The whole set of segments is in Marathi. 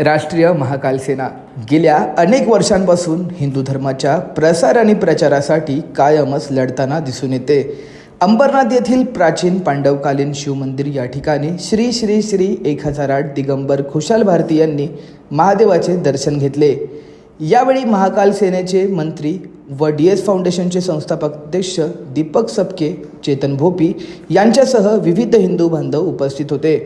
राष्ट्रीय महाकाल सेना. गेल्या अनेक वर्षांपासून हिंदू धर्माच्या प्रसार आणि प्रचारासाठी कायमच लढताना दिसून येते. अंबरनाथ येथील प्राचीन पांडवकालीन शिवमंदिर या ठिकाणी श्री श्री श्री एक हजार आठ दिगंबर खुशाल भारती यांनी महादेवाचे दर्शन घेतले. यावेळी महाकाल सेनेचे मंत्री व डी एस फाउंडेशनचे संस्थापक अध्यक्ष दीपक सपके चेतन भोपी यांच्यासह विविध हिंदू बांधव उपस्थित होते.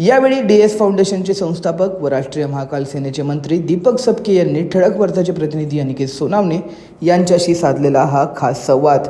यावेळी डी एस फाउंडेशनचे संस्थापक व राष्ट्रीय महाकाल सेनेचे मंत्री दीपक सपके यांनी ठळक वार्ताचे प्रतिनिधी अनिकेत सोनावणे यांच्याशी साधलेला हा खास संवाद.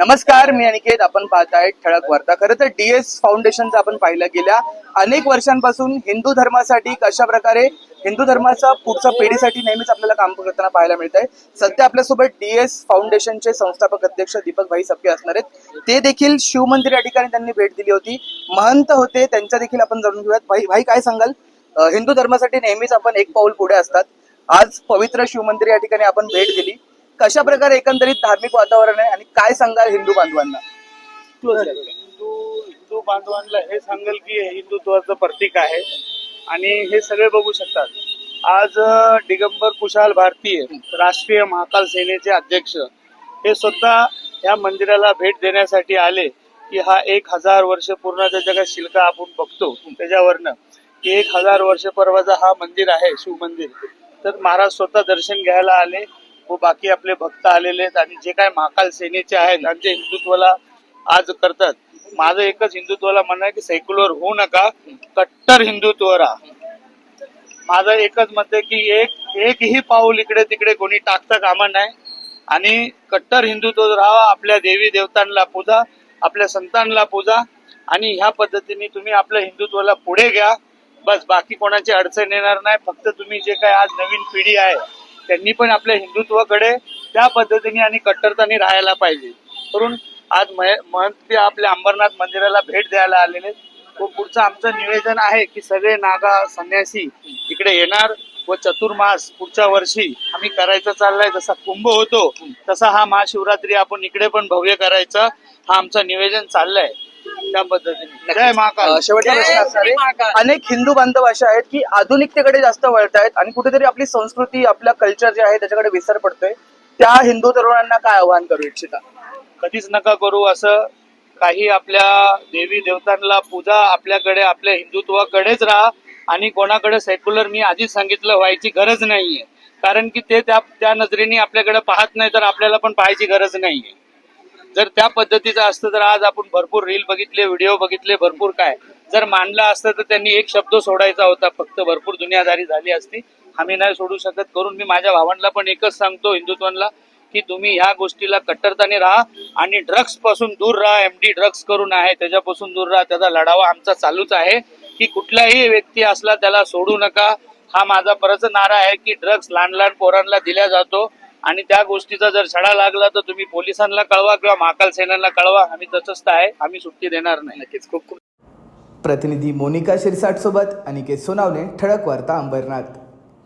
नमस्कार मी अनिकेत. आपण पाहताय ठळक वार्ता. खरं तर डीएस फाउंडेशनचं आपण पाहिलं गेल्या अनेक वर्षांपासून हिंदू धर्मासाठी कशा प्रकारे हिंदू धर्माचा पुढच्या पिढीसाठी नेहमीच आपल्याला काम करताना पाहायला मिळत आहे सध्या आपल्यासोबत डीएस फाउंडेशनचे संस्थापक अध्यक्ष दीपक भाई सप्पे असणार आहेत. ते देखील शिवमंदिर या ठिकाणी त्यांनी भेट दिली होती. महंत होते त्यांच्या देखील आपण जाणून घेऊयात. भाई भाई काय सांगाल? हिंदू धर्मासाठी नेहमीच आपण एक पाऊल पुढे असतात. आज पवित्र शिवमंदिर या ठिकाणी आपण भेट दिली. कशा प्रकारे एकंदरीत धार्मिक वातावरण आहे आणि काय सांगाल हिंदू बांधवांना? हिंदू हिंदू बांधवांना हे सांगेल की हे हिंदुत्वाचं प्रतीक आहे आणि हे सगळे बघू शकतात. आज दिगंबर कुशाल भारतीय राष्ट्रीय महाकाल सेनेचे अध्यक्ष हे स्वतः या मंदिराला भेट देण्यासाठी आले की हा एक हजार वर्ष पूर्ण त्याच्या काय शिल्का आपण बघतो त्याच्यावरनं. की एक हजार वर्ष परवाचा हा मंदिर आहे शिव मंदिर. तर महाराज स्वतः दर्शन घ्यायला आले. व बाकी आपले भक्त आलेले आहेत आणि जे काय महाकाल सेनेचे आहेत आणि जे हिंदुत्वाला आज करतात. माझं एकच हिंदुत्वाला म्हणणं आहे की सेक्युलर होऊ नका कट्टर हिंदुत्व राहा. माझं एकच मत आहे की एक एकही पाऊल इकडे तिकडे कोणी टाकता कामा नाही. आणि कट्टर हिंदुत्व राहा आपल्या देवी देवतांना पूजा आपल्या संतांना पूजा आणि ह्या पद्धतीने तुम्ही आपल्या हिंदुत्वाला पुढे घ्या. बस बाकी कोणाची अडचण येणार नाही. फक्त तुम्ही जे काय आज नवीन पिढी आहे त्यांनी पण आपल्या हिंदुत्वाकडे त्या पद्धतीने आणि कट्टरताने राहायला पाहिजे. करून आज महंत ते आपल्या अंबरनाथ मंदिराला भेट द्यायला आलेले. व पुढचं आमचं निवेदन आहे की सगळे नागा संन्यासी इकडे येणार व चतुर्मास पुढच्या वर्षी आम्ही करायचं चाललाय. जसा कुंभ होतो तसा हा महाशिवरात्री आपण इकडे पण भव्य करायचा हा आमचं निवेदन चाललंय. त्या पद्धतीने. जय महाकाल. अं, शेवटचा प्रश्न असणार आहे अनेक हिंदू बांधव असे आहेत की आधुनिकतेकडे जास्त वळत आहेत आणि कुठेतरी आपली संस्कृती आपलं कल्चर जे आहे त्याच्याकडे विसर पडतोय. त्या हिंदू तरुणांना काय आवाहन करू इच्छिता? कधीच नका करू असं काही आपल्या देवी देवतांना पूजा आपल्याकडे आपल्या हिंदुत्वाकडेच राहा आणि कोणाकडे सेक्युलर मी आधीच सांगितलं व्हायची गरज नाहीये. कारण की ते त्या त्या नजरेने आपल्याकडे पाहत नाही तर आपल्याला पण पाहायची गरज नाहीये. जर त्या पद्धतीचं असतं तर आज आपण भरपूर रील बघितले व्हिडिओ बघितले भरपूर काय. जर मानलं असतं तर त्यांनी एक शब्द सोडायचा होता फक्त भरपूर दुनियादारी झाली असती. आम्ही नाही सोडू शकत करून मी माझ्या भावांना पण एकच सांगतो हिंदुत्वांना की तुम्ही ह्या गोष्टीला कट्टरताने राहा आणि ड्रग्सपासून दूर राहा एमडी ड्रग्स करून आहे त्याच्यापासून दूर राहा त्याचा लढावा आमचा चालूच आहे की कुठलाही व्यक्ती असला त्याला सोडू नका. हा माझा परत नारा आहे की ड्रग्स लहान लहान पोरांना दिला जातो आणि त्या गोष्टीचा जर छडा लागला तर तुम्ही पोलिसांना कळवा किंवा महाकाल सेनाला कळवा. आम्ही तसंच आहे. आम्ही सुट्टी देणार नाही. नक्कीच. खूप खूप प्रतिनिधी मोनिका शिरसाट सोबत अनिकेत सोनावणे ठळक वार्ता अंबरनाथ.